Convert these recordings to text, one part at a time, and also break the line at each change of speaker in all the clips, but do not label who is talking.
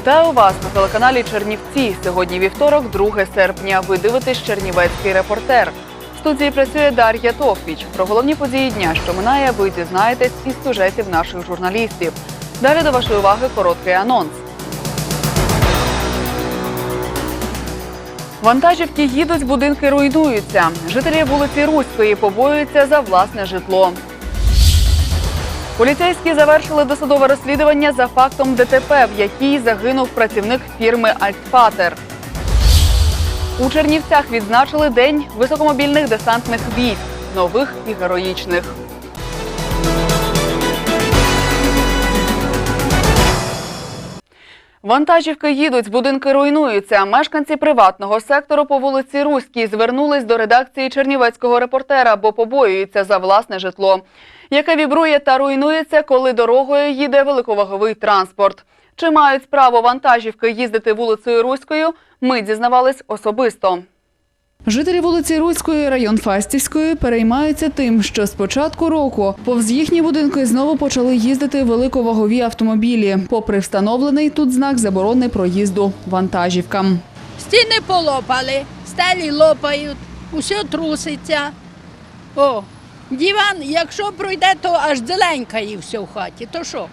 Вітаю вас на телеканалі Чернівці. Сьогодні вівторок, 2 серпня. Ви дивитесь Чернівецький репортер. В студії працює Дар'я Товпіч. Про головні події дня, що минає, ви дізнаєтесь із сюжетів наших журналістів. Далі до вашої уваги короткий анонс. Вантажівки їдуть, будинки руйнуються. Жителі вулиці Руської побоюються за власне житло. Поліцейські завершили досудове розслідування за фактом ДТП, в якій загинув працівник фірми Альтфатер. У Чернівцях відзначили День високомобільних десантних військ, нових і героїчних. Вантажівки їдуть, будинки руйнуються. Мешканці приватного сектору по вулиці Руській звернулись до редакції Чернівецького репортера, бо побоюються за власне житло, яке вібрує та руйнується, коли дорогою їде великоваговий транспорт. Чи мають право вантажівки їздити вулицею Руською? Ми дізнавались особисто. Жителі вулиці Руської, район Фастівської, переймаються тим, що з початку року повз їхні будинки знову почали їздити великовагові автомобілі, попри встановлений тут знак заборони проїзду вантажівкам.
Стіни полопали, стелі лопають, усе труситься. О, диван, якщо пройде, то аж зеленькає все в хаті. То що?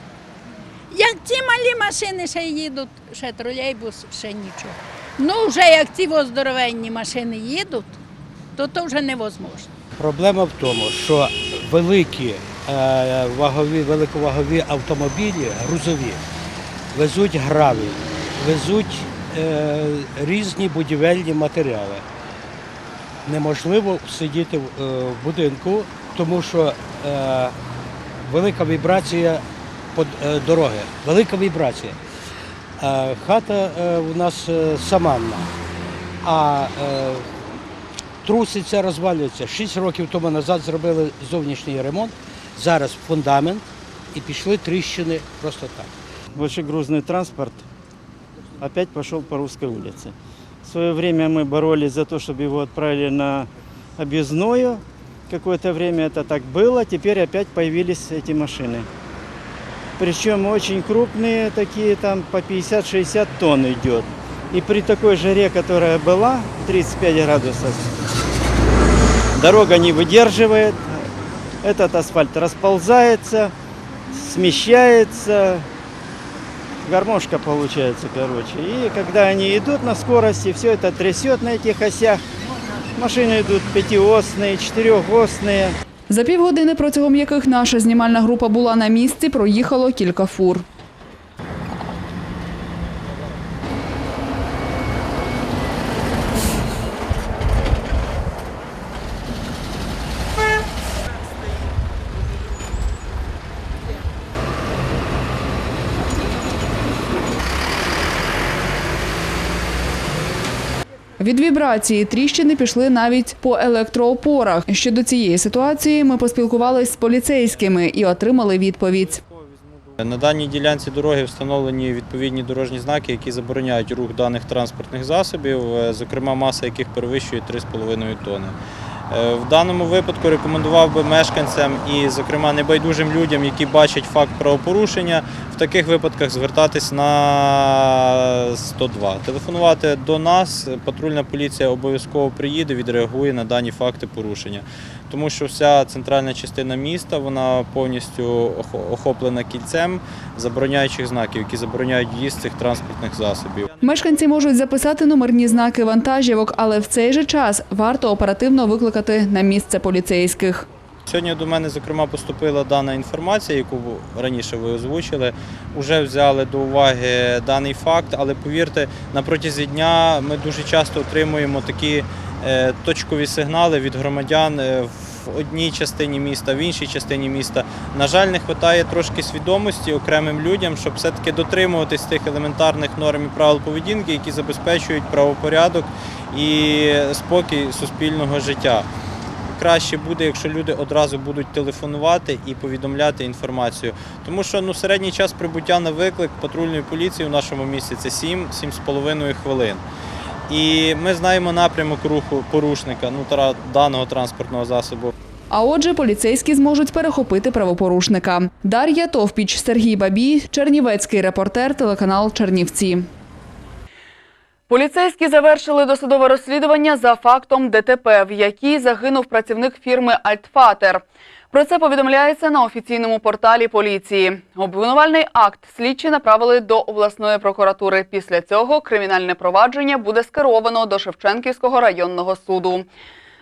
Як ці малі машини ще їдуть, ще тролейбус, ще нічого. Ну, вже як ці во здоровенні машини їдуть, то то вже невозможно.
Проблема в тому, що великі е, вагові, великовагові автомобілі, грузові, везуть гравій, везуть е, різні будівельні матеріали. Неможливо сидіти е, в будинку, тому що е, велика вібрація под, е, дороги, велика вібрація. Е, хата е, у нас е, саманна, а е, труситься, розвалюється. Шість років тому назад зробили зовнішній ремонт, зараз фундамент і пішли тріщини просто так.
большегрузный транспорт опять пошел по русской улице. В свое время мы боролись за то, чтобы его отправили на объездную. Какое-то время это так было, теперь опять появились эти машины. Причем очень крупные, такие там по 50-60 тонн идет. И при такой жаре, которая была, 35 градусов, дорога не выдерживает, этот асфальт расползается, смещается, гармошка получается, короче. И когда они идут на скорости, все это трясет на этих осях. Машины идут пятиосные, четырехосные.
За півгодини, протягом яких наша знімальна група була на місці, проїхало кілька фур. Від вібрації тріщини пішли навіть по електроопорах. Щодо цієї ситуації ми поспілкувалися з поліцейськими і отримали відповідь.
На даній ділянці дороги встановлені відповідні дорожні знаки, які забороняють рух даних транспортних засобів, е, зокрема маса яких перевищує 3,5 тонни. Е, В даному випадку рекомендував би мешканцям і, зокрема, небайдужим людям, які бачать факт правопорушення, в таких випадках звертатись на 102. Телефонувати до нас, патрульна поліція обов'язково приїде, відреагує на дані факти порушення. Тому що вся центральна частина міста вона повністю охоплена кільцем забороняючих знаків, які забороняють в'їзд цих транспортних засобів.
Мешканці можуть записати номерні знаки вантажівок, але в цей же час варто оперативно викликати на місце поліцейських.
Сьогодні до мене, зокрема, поступила дана інформація, яку раніше ви озвучили. Уже взяли до уваги даний факт, але повірте, на протязі дня ми дуже часто отримуємо такі е, точкові сигнали від громадян е, в одній частині міста, в іншій частині міста. На жаль, не вистачає трошки свідомості окремим людям, щоб все-таки дотримуватись тих елементарних норм і правил поведінки, які забезпечують правопорядок і спокій суспільного життя. Краще буде, якщо люди одразу будуть телефонувати і повідомляти інформацію. Тому що ну, середній час прибуття на виклик патрульної поліції в нашому місті це 7-7,5 хвилин. І ми знаємо напрямок руху порушника ну, даного транспортного засобу.
А отже, поліцейські зможуть перехопити правопорушника. Дар'я Товпіч, Сергій Бабій, Чернівецький репортер, телеканал Чернівці. Поліцейські завершили досудове розслідування за фактом ДТП, в якій загинув працівник фірми Альтфатер. Про це повідомляється на офіційному порталі поліції. Обвинувальний акт слідчі направили до обласної прокуратури. Після цього кримінальне провадження буде скеровано до Шевченківського районного суду.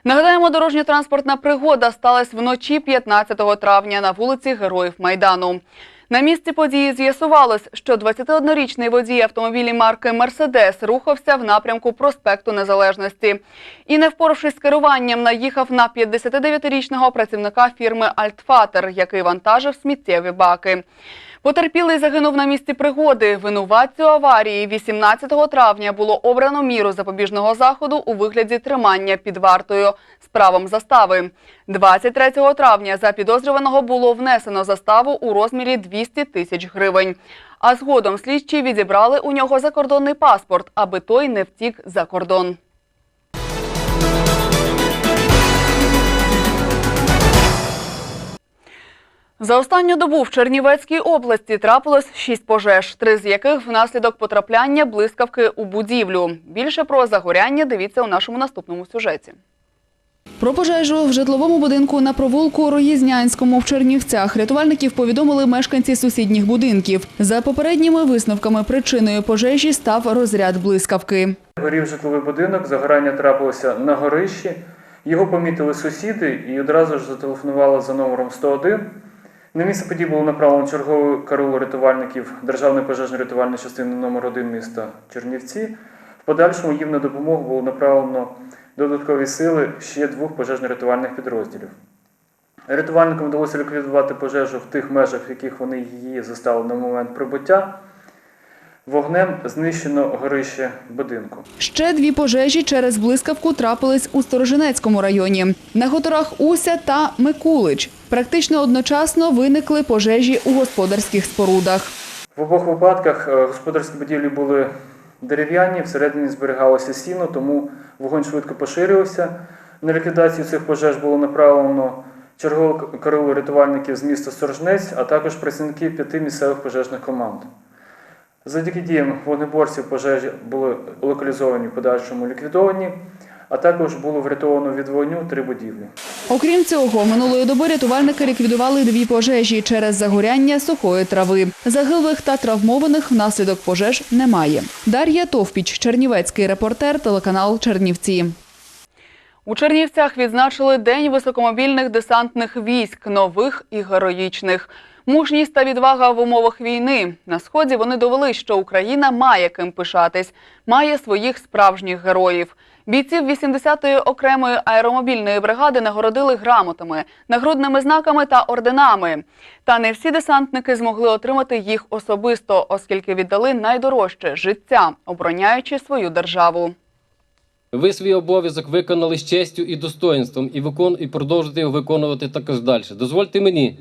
Нагадаємо, дорожньо-транспортна пригода сталася вночі 15 травня на вулиці Героїв Майдану. На місці події з'ясувалось, що 21-річний водій автомобілі марки Мерседес рухався в напрямку проспекту Незалежності і, не впоравшись з керуванням, наїхав на 59-річного працівника фірми Альтфатер, який вантажив сміттєві баки. Потерпілий загинув на місці пригоди. Винуватцю аварії 18 травня було обрано міру запобіжного заходу у вигляді тримання під вартою з правом застави. 23 травня за підозрюваного було внесено заставу у розмірі 200 тисяч гривень. А згодом слідчі відібрали у нього закордонний паспорт, аби той не втік за кордон. За останню добу в Чернівецькій області трапилось шість пожеж, три з яких внаслідок потрапляння блискавки у будівлю. Більше про загоряння дивіться у нашому наступному сюжеті. Про пожежу в житловому будинку на провулку Роїзнянському в Чернівцях рятувальників повідомили мешканці сусідніх будинків. За попередніми висновками причиною пожежі став розряд блискавки.
Горів житловий будинок, загорання трапилося на горищі. Його помітили сусіди і одразу ж зателефонували за номером 101. На місце події було направлено чергову карулу рятувальників Державної пожежно-рятувальної частини номер 1 міста Чернівці. В подальшому їм на допомогу було направлено додаткові сили ще двох пожежно-рятувальних підрозділів. Рятувальникам вдалося ліквідувати пожежу в тих межах, в яких вони її застали на момент прибуття. Вогнем знищено горище будинку.
Ще дві пожежі через блискавку трапились у Сторожинецькому районі на хуторах Уся та Микулич. Практично одночасно виникли пожежі у господарських спорудах.
В обох випадках е, господарські будівлі були дерев'яні, всередині зберігалося сіно, тому вогонь швидко поширювався. На ліквідацію цих пожеж було направлено чергову карулу рятувальників з міста Сторожнець, а також працівники п'яти місцевих пожежних команд. Завдяки діям вогнеборців пожежі були локалізовані в подальшому ліквідовані, а також було врятовано від вогню три будівлі.
Окрім цього, минулої доби рятувальники ліквідували дві пожежі через загоряння сухої трави. Загиблих та травмованих внаслідок пожеж немає. Дар'я Товпіч, Чернівецький репортер, телеканал Чернівці. У Чернівцях відзначили День високомобільних десантних військ, нових і героїчних. Мужність та відвага в умовах війни. На сході вони довели, що Україна має ким пишатись, має своїх справжніх героїв. Бійців 80-ї окремої аеромобільної бригади нагородили грамотами, нагрудними знаками та орденами. Та не всі десантники змогли отримати їх особисто, оскільки віддали найдорожче життя, обороняючи свою державу.
Ви свій обов'язок виконали з честю і достоїнством і, викон... і продовжуєте його виконувати також далі. Дозвольте мені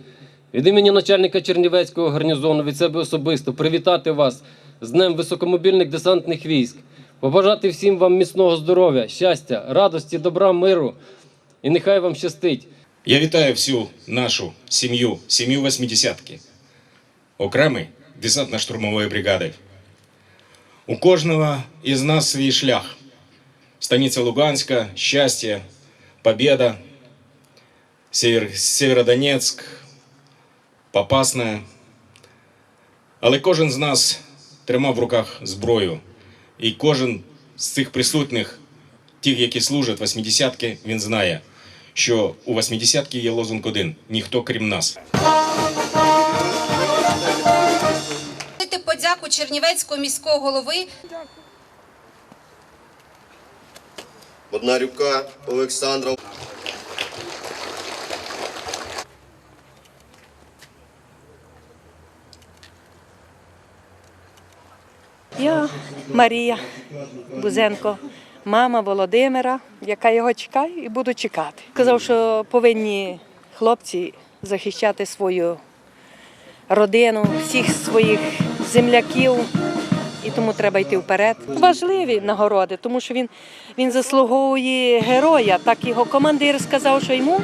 від імені начальника Чернівецького гарнізону від себе особисто привітати вас з Днем високомобільних десантних військ, побажати всім вам міцного здоров'я, щастя, радості, добра, миру і нехай вам щастить.
Я вітаю всю нашу сім'ю, сім'ю восьмидесятки, окремий десантно-штурмової бригади. У кожного із нас свій шлях. Станиця Луганська, щастя, Побєда, Север, Сєвєродонецьк, Попасна. Але кожен з нас тримав в руках зброю. І кожен з цих присутніх, тих, які служать восьмидесятки, він знає, що у восьмидесятки є лозунг один ніхто крім нас.
Подяку Чернівецького міського голови
Одна рюка Олександра. Я Марія Бузенко, мама Володимира, яка його чекає і буду чекати. Казав, що повинні хлопці захищати свою родину, всіх своїх земляків, і тому треба йти вперед. Важливі нагороди, тому що він, він заслуговує героя. Так його командир сказав, що йому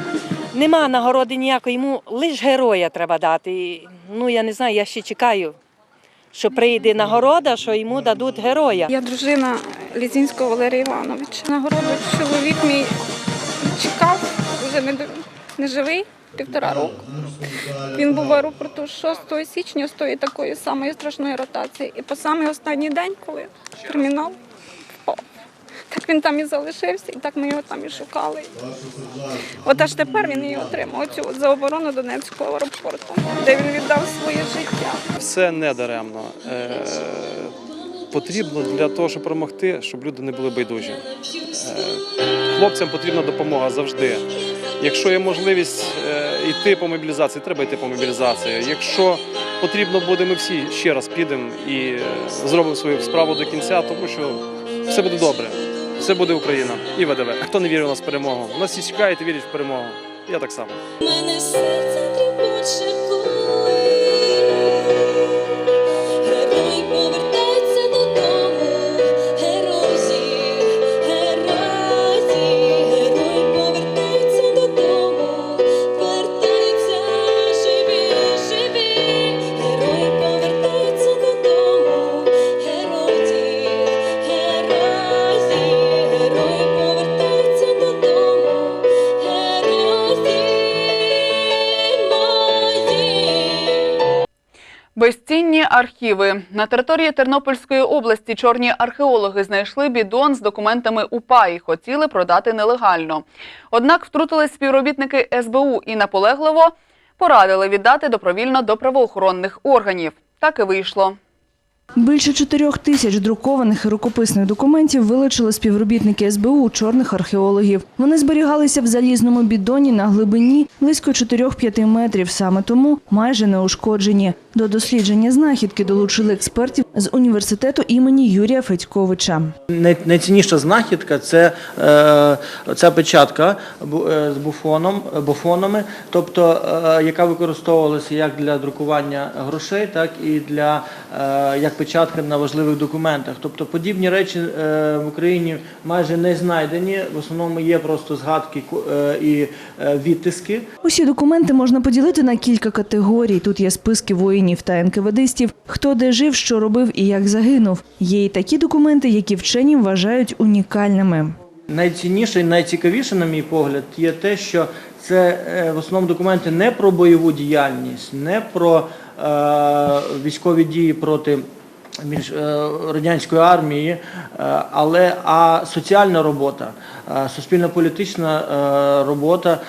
нема нагороди ніякої, йому лише героя треба дати. Ну я не знаю, я ще чекаю що прийде нагорода, що йому дадуть героя.
Я дружина Лізінського Валерія Івановича. Нагороду чоловік мій чекав, вже не, не живий, півтора року. Він був в аеропорту 6 січня з тої такої самої страшної ротації. І по самий останній день, коли термінал так він там і залишився, і так ми його там і шукали. От аж тепер він її отримав оцю от за оборону Донецького аеропорту, де він віддав своє життя.
Все не даремно. Е, потрібно для того, щоб перемогти, щоб люди не були байдужі. Е, хлопцям потрібна допомога завжди. Якщо є можливість е, йти по мобілізації, треба йти по мобілізації. Якщо потрібно буде, ми всі ще раз підемо і зробимо свою справу до кінця, тому що все буде добре. Все буде Україна і ВДВ. Хто не вірив у нас в перемогу? Нас всі чекають і вірять в перемогу. Я так само.
мене серце тріпоче,
архіви на території Тернопільської області чорні археологи знайшли бідон з документами УПА і хотіли продати нелегально. Однак втрутились співробітники СБУ і наполегливо порадили віддати добровільно до правоохоронних органів. Так і вийшло.
Більше чотирьох тисяч друкованих і рукописних документів вилучили співробітники СБУ чорних археологів. Вони зберігалися в залізному бідоні на глибині близько 4-5 метрів. Саме тому майже неушкоджені. До дослідження знахідки долучили експертів з університету імені Юрія Федьковича.
Най- Найцінніша знахідка це е, ця печатка е, з буфоном, буфонами, тобто е, яка використовувалася як для друкування грошей, так і для як печатка на важливих документах. Тобто подібні речі е, в Україні майже не знайдені. В основному є просто згадки е, і е, відтиски.
Усі документи можна поділити на кілька категорій. Тут є списки воїнів та НКВДистів, хто де жив, що робив і як загинув. Є і такі документи, які вчені вважають унікальними.
Найцінніше і найцікавіше, на мій погляд, є те, що це в основному документи не про бойову діяльність, не про е, військові дії проти між- е, радянської армії, е, але а соціальна робота, е, суспільно-політична робота,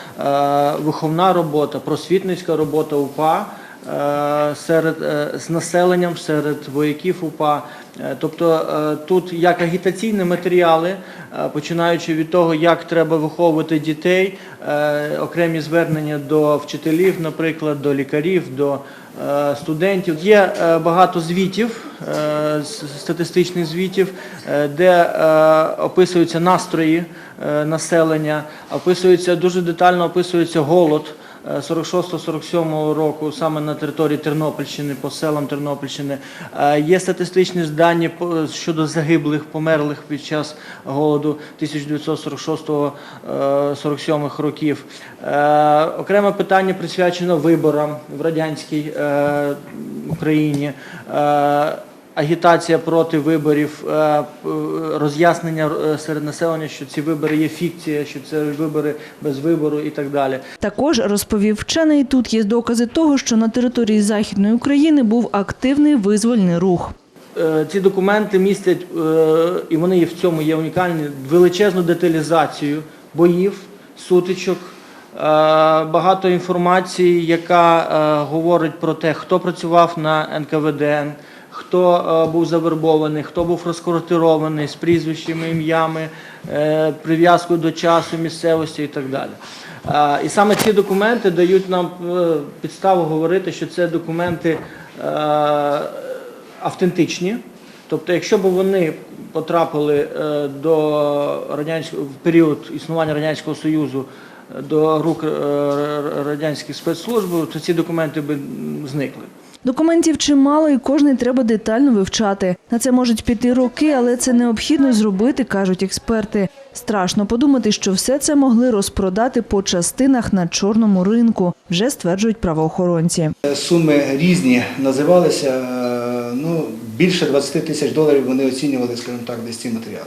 виховна робота, просвітницька робота УПА серед е, з населенням, серед вояків УПА. Е, Тобто е, тут як агітаційні матеріали, е, починаючи від того, як треба виховувати дітей, е, окремі звернення до вчителів, наприклад, до лікарів, до е, студентів. Є е, багато звітів, е, статистичних звітів, е, де е, описуються настрої е, населення, описується дуже детально описується голод. Е, 46-47 року саме на території Тернопільщини, по селам Тернопільщини. Е, Є статистичні дані щодо загиблих, померлих під час голоду 1946-47 років. Е, Окреме питання присвячено виборам в радянській е, Україні. Е, Агітація проти виборів, е, роз'яснення е, серед населення, що ці вибори є фікція, що це вибори без вибору і так далі.
Також розповів вчений, тут є докази того, що на території Західної України був активний визвольний рух.
Е, Ці документи містять, е, і вони є в цьому є унікальні, величезну деталізацію боїв, сутичок, е, багато інформації, яка е, говорить про те, хто працював на НКВД, хто е, був завербований, хто був розквартирований з прізвищами, ім'ями, е, прив'язкою до часу, місцевості і так далі. Е, І саме ці документи дають нам підставу говорити, що це документи автентичні,
Тобто, якщо б вони потрапили до в період існування радянського союзу до рук радянських спецслужб, то ці документи б зникли.
Документів чимало і кожний треба детально вивчати. На це можуть піти роки, але це необхідно зробити, кажуть експерти. Страшно подумати, що все це могли розпродати по частинах на чорному ринку, вже стверджують правоохоронці.
Суми різні називалися. е, Ну, більше 20 тисяч доларів вони оцінювали, скажімо так, десь ці матеріали.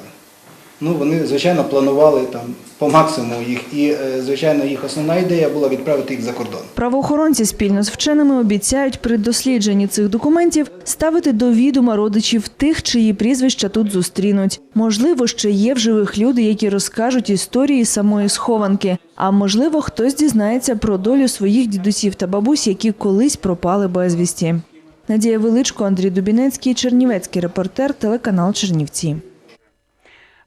Ну, вони, звичайно, планували там по максимуму їх. І, е, звичайно, їх основна ідея була відправити їх за кордон.
Правоохоронці спільно з вченими обіцяють при дослідженні цих документів ставити до відома родичів тих, чиї прізвища тут зустрінуть. Можливо, ще є в живих люди, які розкажуть історії самої схованки. А можливо, хтось дізнається про долю своїх дідусів та бабусь, які колись пропали безвісті. Надія Величко, Андрій Дубінецький, Чернівецький репортер, телеканал Чернівці.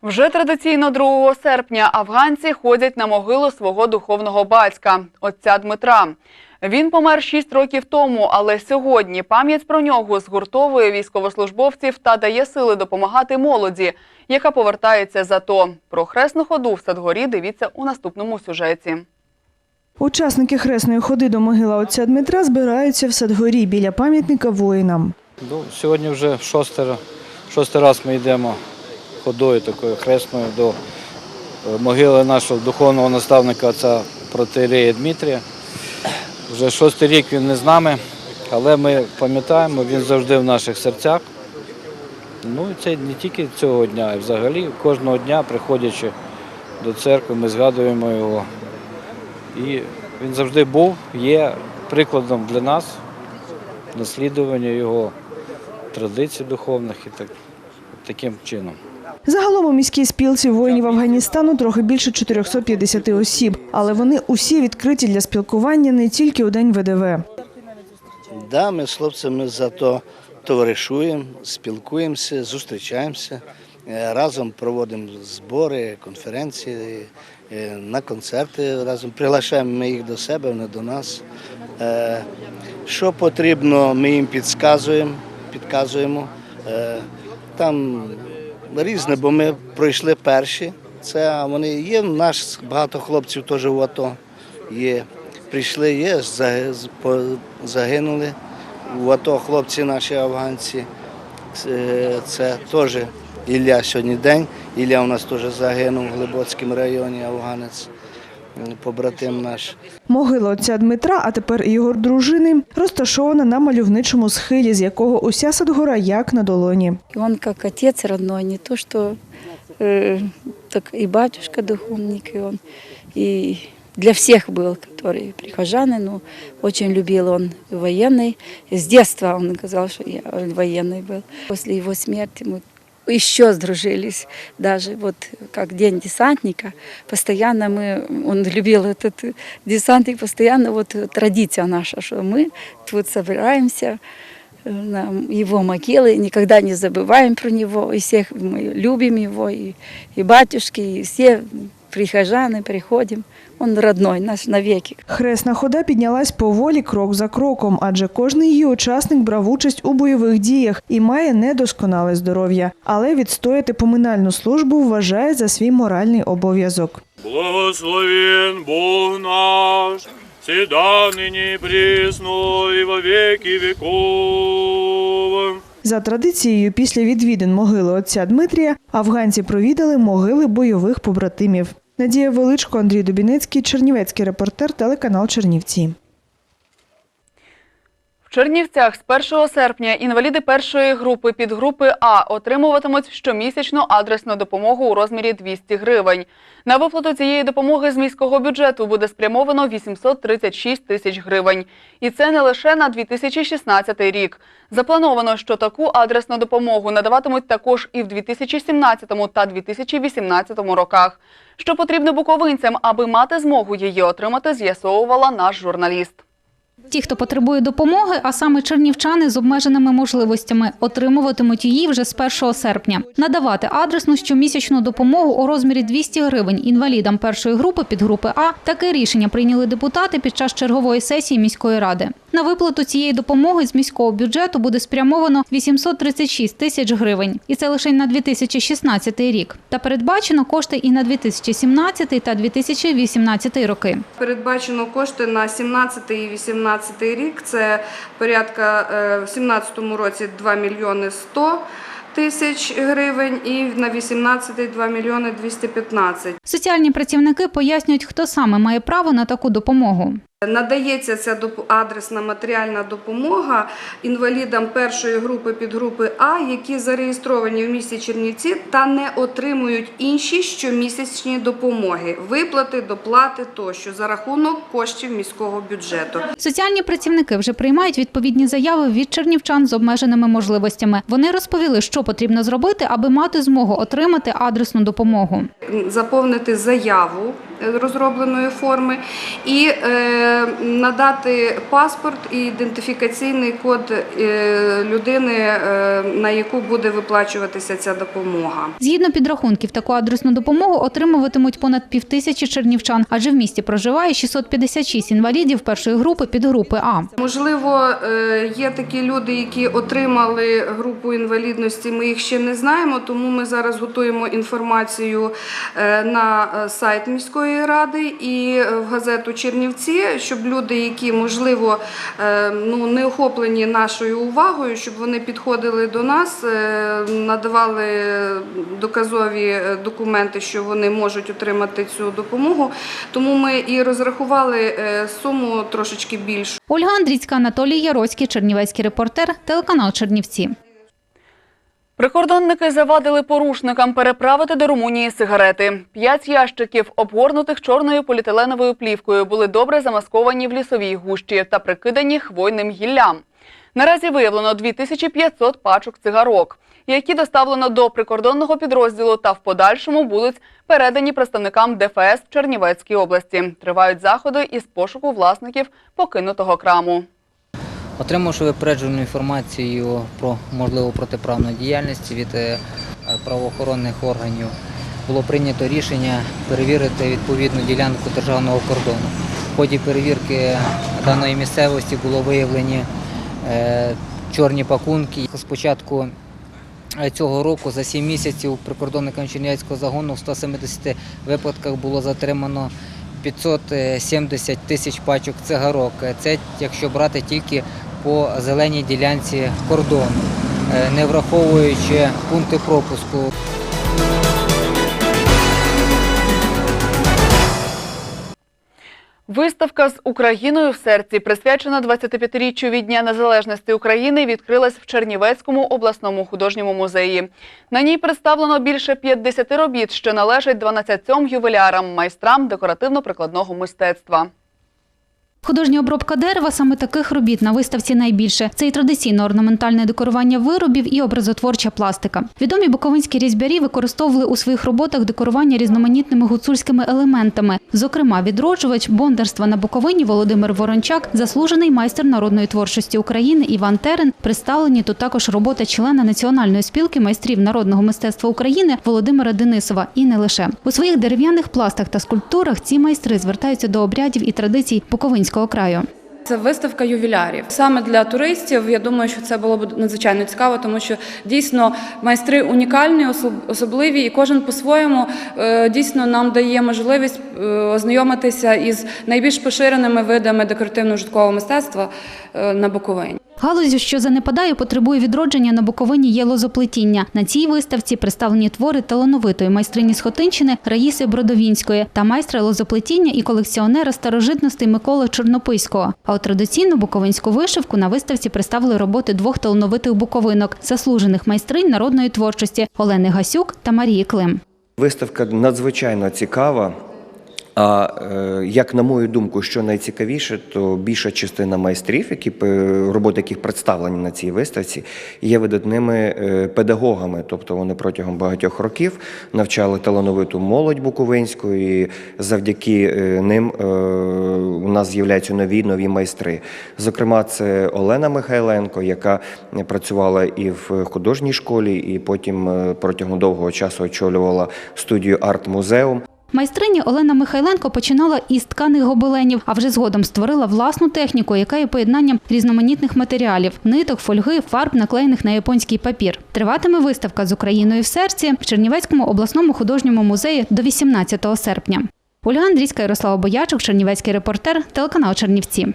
Вже традиційно 2 серпня афганці ходять на могилу свого духовного батька, отця Дмитра. Він помер 6 років тому, але сьогодні пам'ять про нього згуртовує військовослужбовців та дає сили допомагати молоді, яка повертається з АТО. Про хресну ходу в Садгорі дивіться у наступному сюжеті.
Учасники хресної ходи до могила отця Дмитра збираються в Садгорі біля пам'ятника воїнам.
Ну, сьогодні вже шостий, шостий раз ми йдемо ходою такою хресною до е, могили нашого духовного наставника отця протеєрея Дмитрія. Вже шостий рік він не з нами, але ми пам'ятаємо, він завжди в наших серцях. Ну це не тільки цього дня, а взагалі кожного дня, приходячи до церкви, ми згадуємо його. І він завжди був, є прикладом для нас, наслідування його традицій духовних і так, таким чином.
Загалом у міській спілці воїнів Афганістану трохи більше 450 осіб, але вони усі відкриті для спілкування не тільки у день ВДВ.
Да, ми з хлопцями зато товаришуємо, спілкуємося, зустрічаємося, е, разом проводимо збори, конференції, е, на концерти разом. Приглашаємо ми їх до себе, вони до нас. Е, Що потрібно, ми їм підказуємо, підказуємо. Там різне, бо ми пройшли перші. Це вони є. Наш багато хлопців теж в АТО є. Прийшли, є, загинули. В АТО хлопці наші афганці. Це, теж Ілля сьогодні день. Ілля у нас теж загинув в Глибоцькому районі, афганець, побратим наш.
Могила отця Дмитра, а тепер і його дружини, розташована на мальовничому схилі, з якого уся Садгора як на долоні.
И он как отец родной, не то что э, так и батюшка духовник, и он и для всех был, которые прихожаны, ну, очень любил он военный. С детства он сказал, что я военный был. После его смерти мы еще сдружились, даже вот как День десантника, постоянно мы, он любил этот десантник, постоянно вот традиция наша, что мы тут собираемся, на его могилы, никогда не забываем про него, и всех мы любим его, и, и батюшки, и все прихожаны приходим. Он родной наш навеки.
Хресна хода піднялась поволі крок за кроком, адже кожний її учасник брав участь у бойових діях і має недосконале здоров'я. Але відстояти поминальну службу вважає за свій моральний обов'язок.
Благословен Бог наш, всегда ныне и присно и во веки веков.
За традицією, після відвідин могили отця Дмитрія афганці провідали могили бойових побратимів. Надія Величко, Андрій Дубінецький, Чернівецький репортер, телеканал Чернівці.
Чернівцях з 1 серпня інваліди першої групи підгрупи А отримуватимуть щомісячну адресну допомогу у розмірі 200 гривень. На виплату цієї допомоги з міського бюджету буде спрямовано 836 тисяч гривень. І це не лише на 2016 рік. Заплановано, що таку адресну допомогу надаватимуть також і в 2017 та 2018 роках. Що потрібно буковинцям, аби мати змогу її отримати, з'ясовувала наш журналіст.
Ті, хто потребує допомоги, а саме чернівчани з обмеженими можливостями, отримуватимуть її вже з 1 серпня. Надавати адресну щомісячну допомогу у розмірі 200 гривень інвалідам першої групи підгрупи А таке рішення прийняли депутати під час чергової сесії міської ради. На виплату цієї допомоги з міського бюджету буде спрямовано 836 тисяч гривень, і це лише на 2016 рік. Та передбачено кошти і на 2017 та 2018 роки.
Передбачено кошти на 17 і 18 рік. Це порядка е, в 17 році 2 мільйони 100 тисяч гривень і на 18 2 мільйони 215.
Соціальні працівники пояснюють, хто саме має право на таку допомогу.
Надається ця адресна матеріальна допомога інвалідам першої групи підгрупи А, які зареєстровані в місті Чернівці та не отримують інші щомісячні допомоги, виплати, доплати тощо за рахунок коштів міського бюджету.
Соціальні працівники вже приймають відповідні заяви від чернівчан з обмеженими можливостями. Вони розповіли, що потрібно зробити, аби мати змогу отримати адресну допомогу.
заповнити заяву розробленої форми і е, надати паспорт і ідентифікаційний код е, людини, е, на яку буде виплачуватися ця допомога.
Згідно підрахунків, таку адресну допомогу отримуватимуть понад півтисячі чернівчан, адже в місті проживає 656 інвалідів першої групи підгрупи А.
Можливо, є такі люди, які отримали групу інвалідності. Ми їх ще не знаємо, тому ми зараз готуємо інформацію на сайт міської ради і е, в газету Чернівці, щоб люди, які можливо е, ну не охоплені нашою увагою, щоб вони підходили до нас, е, надавали доказові документи, що вони можуть отримати цю допомогу. Тому ми і розрахували суму трошечки більшу.
Ольга Андрійська, Анатолій Яроцький, Чернівецький репортер, телеканал Чернівці.
Прикордонники завадили порушникам переправити до Румунії сигарети. П'ять ящиків, обгорнутих чорною поліетиленовою плівкою, були добре замасковані в лісовій гущі та прикидані хвойним гіллям. Наразі виявлено 2500 пачок цигарок, які доставлено до прикордонного підрозділу та в подальшому будуть передані представникам ДФС в Чернівецькій області. Тривають заходи із пошуку власників покинутого краму.
Отримавши випереджену інформацію про можливу протиправну діяльність від е, правоохоронних органів, було прийнято рішення перевірити відповідну ділянку державного кордону. В ході перевірки даної місцевості було виявлені е, чорні пакунки. Спочатку е, цього року за 7 місяців прикордонникам Чернівецького загону в 170 випадках було затримано 570 тисяч пачок цигарок. Це якщо брати тільки по зеленій ділянці кордону, е, не враховуючи пункти пропуску.
Виставка з Україною в серці, присвячена 25-річчю від Дня Незалежності України, відкрилась в Чернівецькому обласному художньому музеї. На ній представлено більше 50 робіт, що належать 12 ювелярам, майстрам декоративно-прикладного мистецтва.
Художня обробка дерева саме таких робіт на виставці найбільше. Це і традиційне орнаментальне декорування виробів, і образотворча пластика. Відомі буковинські різьбярі використовували у своїх роботах декорування різноманітними гуцульськими елементами. Зокрема, відроджувач бондарства на Буковині Володимир Ворончак, заслужений майстер народної творчості України Іван Терен. Представлені тут також робота члена Національної спілки майстрів народного мистецтва України Володимира Денисова. І не лише у своїх дерев'яних пластах та скульптурах ці майстри звертаються до обрядів і традицій Буковинського nisko krajo.
Це виставка ювілярів. Саме для туристів. Я думаю, що це було б надзвичайно цікаво, тому що дійсно майстри унікальні, особливі, і кожен по-своєму е, дійсно нам дає можливість е, ознайомитися із найбільш поширеними видами декоративно-житкового мистецтва е, на Буковині.
Галузю, що занепадає, потребує відродження на Буковині є лозоплетіння. На цій виставці представлені твори талановитої майстрині з Хотинщини Раїси Бродовінської та майстра лозоплетіння і колекціонера старожитностей Миколи Чорнописького. А от традиційну буковинську вишивку на виставці представили роботи двох талановитих буковинок, заслужених майстринь народної творчості Олени Гасюк та Марії Клим.
Виставка надзвичайно цікава,
А е, як на мою думку, що найцікавіше, то більша частина майстрів, які роботи яких представлені на цій виставці, є видатними е, педагогами. Тобто вони протягом багатьох років навчали талановиту молодь буковинську, і завдяки е, ним у нас з'являються нові нові майстри. Зокрема, це Олена Михайленко, яка працювала і в художній школі, і потім протягом довгого часу очолювала студію арт-музеум.
Майстриня Олена Михайленко починала із тканих гобеленів, а вже згодом створила власну техніку, яка є поєднанням різноманітних матеріалів – ниток, фольги, фарб, наклеєних на японський папір. Триватиме виставка з Україною в серці в Чернівецькому обласному художньому музеї до 18 серпня. Ольга Андрійська, Ярослава Боячук, Чернівецький репортер, телеканал Чернівці.